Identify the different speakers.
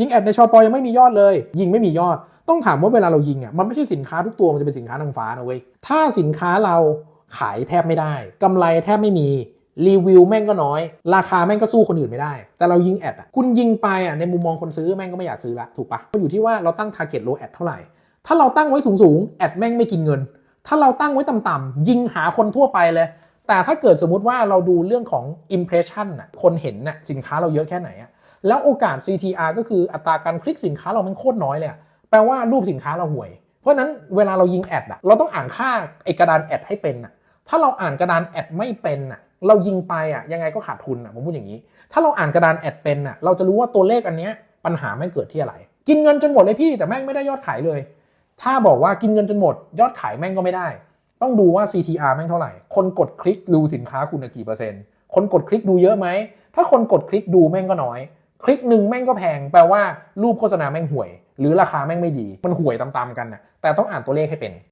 Speaker 1: ยิงแอดในชอปอยังไม่มียอดเลย ยิงไม่มียอด ต้องถามว่าเวลาเรายิงอะมันไม่ใช่สินค้าทุกตัวมันจะเป็นสินค้านางฟ้านะเว้ยถ้าสินค้าเราขายแทบไม่ได้กำไรแทบไม่มีรีวิวแม่งก็น้อย ราคาแม่งก็สู้คนอื่นไม่ได้ แต่เรายิงแอดอะคุณยิงไปอะในมุมมองคนซื้อแม่งก็ไม่อยากซื้อละถูกปะมันอยู่ที่ว่าเราตั้ง target low ad เท่าไหร่ ถ้าเราตั้งไว้สูงๆแอดแม่งไม่กินเงิน ถ้าเราตั้งไว้ต่ำๆยิงหาคนทั่วไปเลย แต่ถ้าเกิดสมมุติว่าเราดูเรื่องของ impression น่ะคนเห็นน่ะสินค้าเราเยอะแค่ไหนอะ แล้วโอกาส CTR ก็คืออัตราการคลิกสินค้าเรามันโคตรน้อยเลยแปลว่ารูปสินค้าเราห่วย เพราะนั้นเวลาเรายิงแอดอะเราต้องอ่านค่าไอกระดานแอดให้เป็นอะถ้าเราอ่านกระดานแอดไม่เป็นอะเรายิงไปอะยังไงก็ขาดทุนอะผมพูดอย่างนี้ ถ้าเราอ่านกระดานแอดเป็นอะเราจะรู้ว่าตัวเลขอันเนี้ยปัญหาไม่เกิดที่อะไร กินเงินจนหมดเลยพี่แต่แม่งไม่ได้ยอดขายเลย ถ้าบอกว่ากินเงินจนหมด ยอดขายแม่งก็ไม่ได้ ต้องดูว่า CTR แม่งเท่าไหร่ คนกดคลิกดูสินค้าคุณกี่เปอร์เซ็นต์คนกดคลิกดูเยอะไหมถ้าคนกดคลิกดูแม่งก็น้อย คลิกหนึ่งแม่งก็แพง แปลว่ารูปโฆษณาแม่งห่วย หรือราคาแม่งไม่ดี มันห่วยตามๆกันน่ะแต่ต้องอ่านตัวเลขให้เป็น